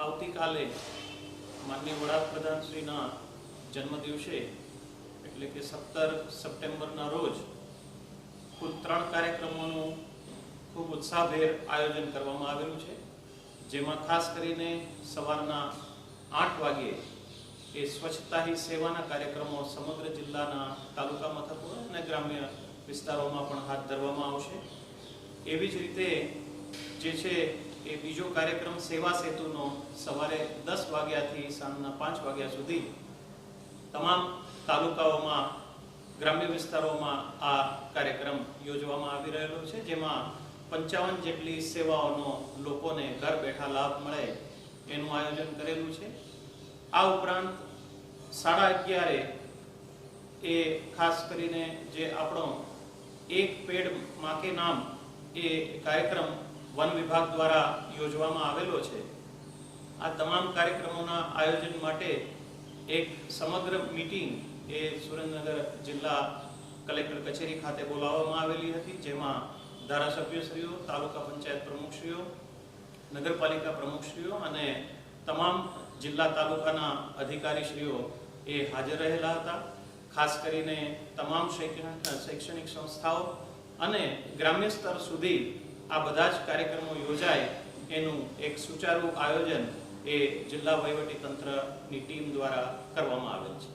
આવતીકાલે માનનીય વડાપ્રધાનશ્રીના જન્મદિવસે, એટલે કે સત્તર સપ્ટેમ્બરના રોજ, કુલ ત્રણ કાર્યક્રમોનું ખૂબ ઉત્સાહભેર આયોજન કરવામાં આવેલું છે. જેમાં ખાસ કરીને સવારના આઠ વાગ્યે એ સ્વચ્છતા હી સેવાના કાર્યક્રમો સમગ્ર જિલ્લાના તાલુકા મથકો અને ગ્રામ્ય વિસ્તારોમાં પણ હાથ ધરવામાં આવશે. એવી જ રીતે જે છે એ બીજો કાર્યક્રમ સેવા સેતુનો સવારે દસ વાગ્યાથી સાંજના પાંચ વાગ્યા સુધી તમામ તાલુકાઓમાં, ગ્રામ્ય વિસ્તારોમાં આ કાર્યક્રમ યોજવામાં આવી રહેલો છે, જેમાં પંચાવન જેટલી સેવાઓનો લોકોને ઘર બેઠા લાભ મળે એનું આયોજન કરેલું છે. આ ઉપરાંત સાડા અગિયારે એ ખાસ કરીને જે આપણો એક પેડ માકે નામ એ કાર્યક્રમ વન વિભાગ દ્વારા યોજવામાં આવેલો છે. આ તમામ કાર્યક્રમોના આયોજન માટે એક સમગ્ર મીટિંગ એ સુરેન્દ્રનગર જિલ્લા કલેક્ટર કચેરી ખાતે બોલાવવામાં આવેલી હતી, જેમાં ધારાસભ્યશ્રીઓ, તાલુકા પંચાયત પ્રમુખશ્રીઓ, નગરપાલિકા પ્રમુખશ્રીઓ અને તમામ જિલ્લા તાલુકાના અધિકારીશ્રીઓ એ હાજર રહેલા હતા. ખાસ કરીને તમામ શૈક્ષણિક શૈક્ષણિક સંસ્થાઓ અને ગ્રામ્ય સ્તર સુધી આ બધા જ કાર્યક્રમો યોજાય, એનું એક સુચારુ આયોજન એ જિલ્લા વહીવટી તંત્રની ટીમ દ્વારા કરવામાં આવેલ છે.